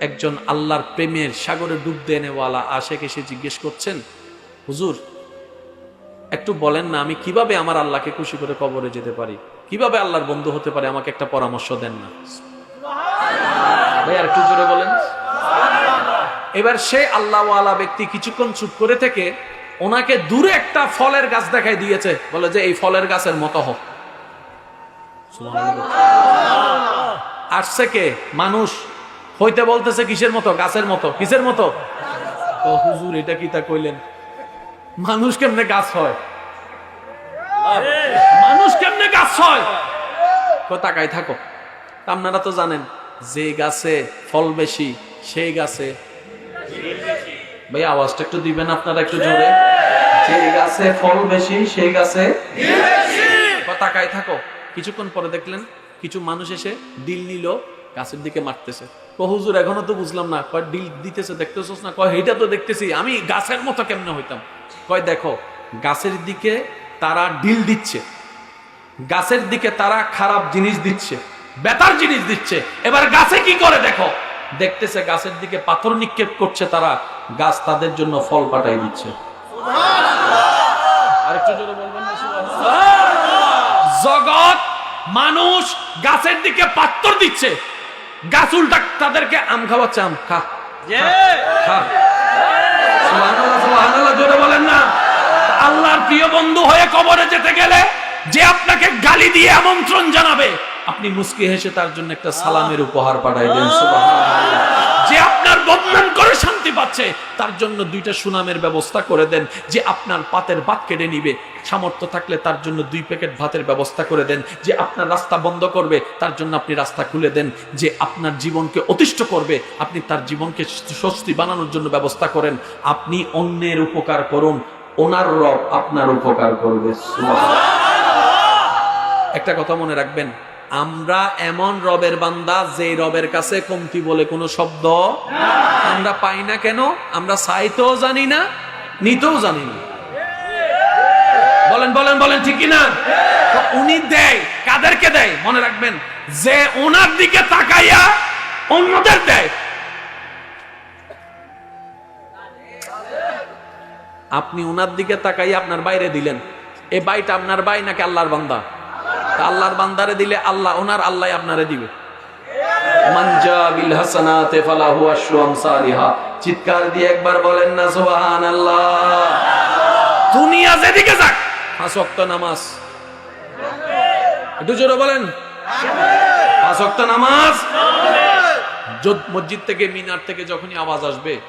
একজন আল্লাহর প্রেমের সাগরে ডুব দেনেওয়ালা আশেক এসে জিজ্ঞেস করছেন হুজুর একটু বলেন না আমি কীভাবে আমার আল্লাহকে খুশি করে কবরে যেতে পারি? কীভাবে আল্লাহর বন্ধু হতে পারে? আমাকে একটা পরামর্শ দেন না। ভাই আর একটু জোরে বলেন। এবার সে আল্লাহওয়ালা ব্যক্তি কিছুক্ষণ চুপ করে থেকে ওনাকে দূরে একটা ফলের গাছ দেখাই দিয়েছে। বলে যে এই ফলের গাছের মতো হোক আসছে কে? মানুষ। হইতে বলতেছে কিসের মতো? গাছের মতো। কিসের মতো? হুজুর, এটা কি তা কইলেন? মানুষ কেমনে গাছ হয়? মানুষ কেমনে গাছ হয়? তো তাকাই থাকো। আপনারা তো জানেন, যে গাছে ফল বেশি, সেই গাছে ভাই, আওয়াজটা একটু দিবেন আপনারা একটু জোরে? যে গাছে ফল বেশি, সেই গাছে তো তাকাই থাকো। কিছুক্ষণ পরে দেখলেন, কিছু মানুষ এসে ডিল নিল। গাছের দিকে মারতেছে। ও হুজুর এখনও তো বুঝলাম না কয় ডিল দিতেছে দেখতেছস না? কয় এইটা তো দেখতেছি আমি গাছের মতো কেমনে হইতাম? কয় দেখো গাছের দিকে তারা ডিল দিচ্ছে। গাছের দিকে তারা খারাপ জিনিস দিচ্ছে বেতার জিনিস দিচ্ছে। এবার গাছে কি করে দেখো? দেখতেছে গাছের দিকে পাথর নিক্ষেপ করছে তারা গাছ তাদের জন্য ফল পাঠাই দিচ্ছে। আরেকটু জোরে বলবেন জগৎ মানুষ গাছের দিকে পাত্তর দিচ্ছে গাছ উল্টা তাদেরকে আম খাওয়াচ্ছে আম খা খা। সুবহানাল্লাহ, সুবহানাল্লাহ, জোরে বলেন না। আল্লাহর প্রিয় বন্ধু হয়ে কবরে যেতে গেলে যে আপনাকে গালি দিয়ে আমন্ত্রণ জানাবে আপনি মুস্কি হেসে তার জন্য একটা সালামের উপহার পাঠাই দেন যে আপনার বদনাম শান্তি পাচ্ছে, তার জন্য দুইটা সুনামের ব্যবস্থা করে দেন যে আপনার পাতের ভাত কেটে নিবে। সামর্থ্য থাকলে তার জন্য দুই প্যাকেট ভাতের ব্যবস্থা করে দেন যে আপনার রাস্তা বন্ধ করবে, তার জন্য আপনি রাস্তা খুলে দেন যে আপনার জীবনকে অতিষ্ঠ করবে, আপনি তার জীবনকে স্বস্তি বানানোর জন্য ব্যবস্থা করেন। আপনি অন্যের উপকার করুন, ওনার রব আপনার উপকার করবে। একটা কথা মনে রাখবেন আমরা এমন রবের বান্দা যে রবের কাছে কমতি বলে কোনো শব্দ আমরা পাই না কেন? আমরা চাইতেও জানি না, নিতেও জানি না। বলেন বলেন বলেন, ঠিক না উনি দেয়, কাদেরকে দেয়? মনে রাখবেন, যে ওনার দিকে তাকাইয়া অন্যদের দেয়। আপনি ওনার দিকে তাকাইয়া আপনার বাইরে দিলেন। এই বাইটা আপনার বাই নাকি আল্লাহর বান্দা? আল্লাহর বান্দারে দিলে আল্লাহ, ওনার আল্লাহ আপনারে দিবে। চিৎকার দিয়ে একবার বলেন না দুনিয়া যেদিকে যাক ওয়াক্ত নামাজ। একটু জোরে বলেন। ওয়াক্ত নামাজ। মসজিদ থেকে মিনার থেকে যখনই আওয়াজ আসবে